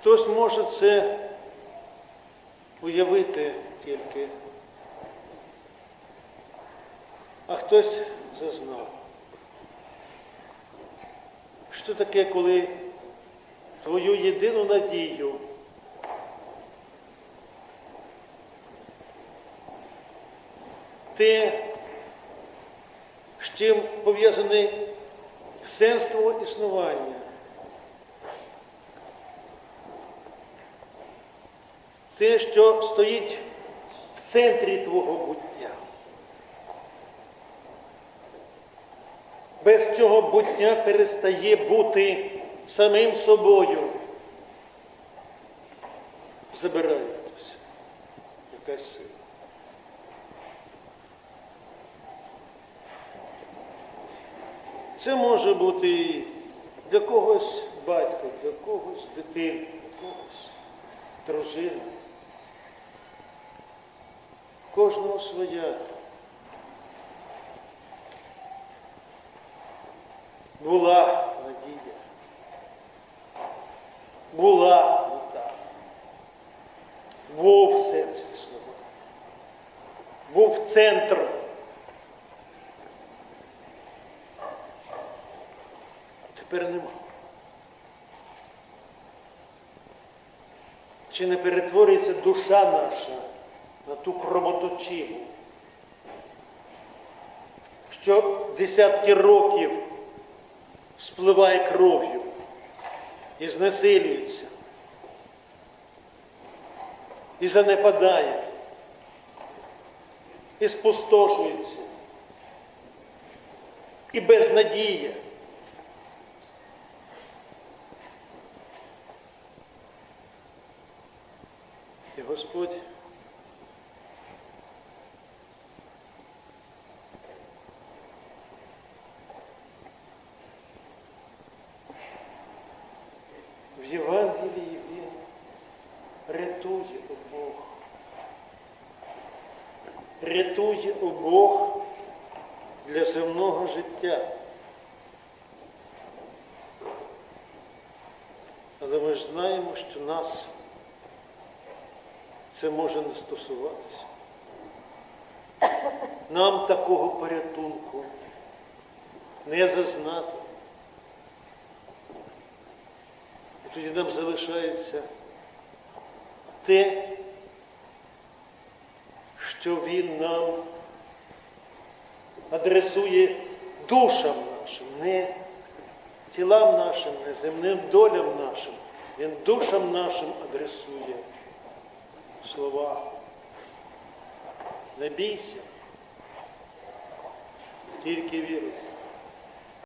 Хтось може це уявити тільки, а хтось зазнав. Що таке, коли твою єдину надію те, з чим пов'язане сенс твого існування. Те, що стоїть в центрі твого буття. Без чого буття перестає бути самим собою. Забирає хтось. Якась сила. Це може бути для когось батько, для когось дитина, для когось дружина. Кожного своя. Була надія. Була мета. Був сенс існування. Був центр. Тепер нема. Чи не перетворюється душа наша на ту кровоточиву, що десятки років спливає кров'ю і знесилюється, і занепадає, і спустошується, і безнадія. Господь в Євангелії Він рятує обох. Рятує обох для земного життя. Але ми ж знаємо, що нас це може не стосуватися. Нам такого порятунку не зазнати. Тоді нам залишається те, що Він нам адресує душам нашим, не тілам нашим, не земним долям нашим. Він душам нашим адресує слова. Не бійся, тільки віруй.